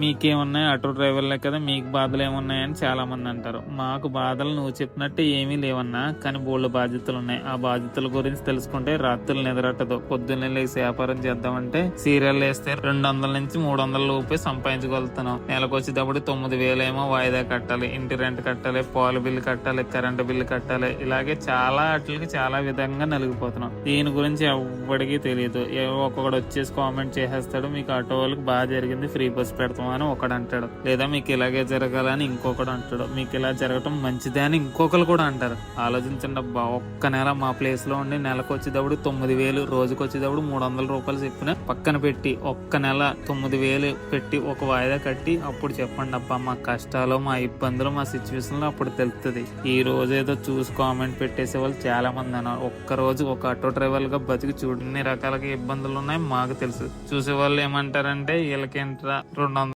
మీకేమున్నాయి? Auto డ్రైవర్లే కదా మీకు బాధలు ఏమున్నాయని చాలా మంది అంటారు. మాకు బాధలు నువ్వు చెప్పినట్టు ఏమీ లేవన్నా కానీ బోళ్ళు బాధ్యతలు ఉన్నాయి ఆ బాధ్యతల గురించి తెలుసుకుంటే రాత్రులు నిద్రట్టదు. పొద్దున్నే లేసి వ్యాపారం చేద్దామంటే సీరియల్ వేస్తే రెండు వందల నుంచి మూడు వందల లోపే సంపాదించగలుగుతున్నాం. నెలకు వచ్చేటప్పుడు తొమ్మిది వేలేమో వాయిదా కట్టాలి ఇంటి రెంట్ కట్టాలి పాలు బిల్లు కట్టాలి కరెంటు బిల్లు కట్టాలి. ఇలాగే చాలా వాటికి చాలా విధంగా నలిగిపోతున్నాం. దీని గురించి ఎవరికీ తెలియదు. ఒక్కొక్కడు వచ్చేసి కామెంట్ చేసేస్తాడు మీకు ఆటో వాళ్ళకి బాగా జరిగింది ఫ్రీ బస్ పెడతామని ఒకడు అంటాడు లేదా మీకు ఇలాగే జరగాలని ఇంకొకడు అంటాడు. మీకు ఇలా జరగటం మంచిదే అని ఇంకొకరు కూడా అంటారు. ఆలోచించండి అబ్బా ఒక్క నెల మా ప్లేస్లో ఉండి నెలకు వచ్చేటప్పుడు తొమ్మిది వేలు రోజుకు వచ్చేటప్పుడు మూడు వందల రూపాయలు చెప్పిన పక్కన పెట్టి ఒక్క నెల తొమ్మిది వేలు పెట్టి ఒక వాయిదా కట్టి అప్పుడు చెప్పండి అబ్బా మా కష్టాలు మా ఇబ్బందులు మా సిచ్యువేషన్లో అప్పుడు తెలుస్తుంది ఈ రోజు ఏదో చూసి కామెంట్ పెట్టేసే వాళ్ళు చాలా మంది అన్నారు. ఒక్క రోజు ఒక ఆటో డ్రైవర్గా బతికి చూడని రకాలుగా ఇబ్బందులు ఉన్నాయి మాకు తెలుసు. చూసే వాళ్ళు ఏమంటారంటే వీళ్ళకేంట్రా రెండు వందలు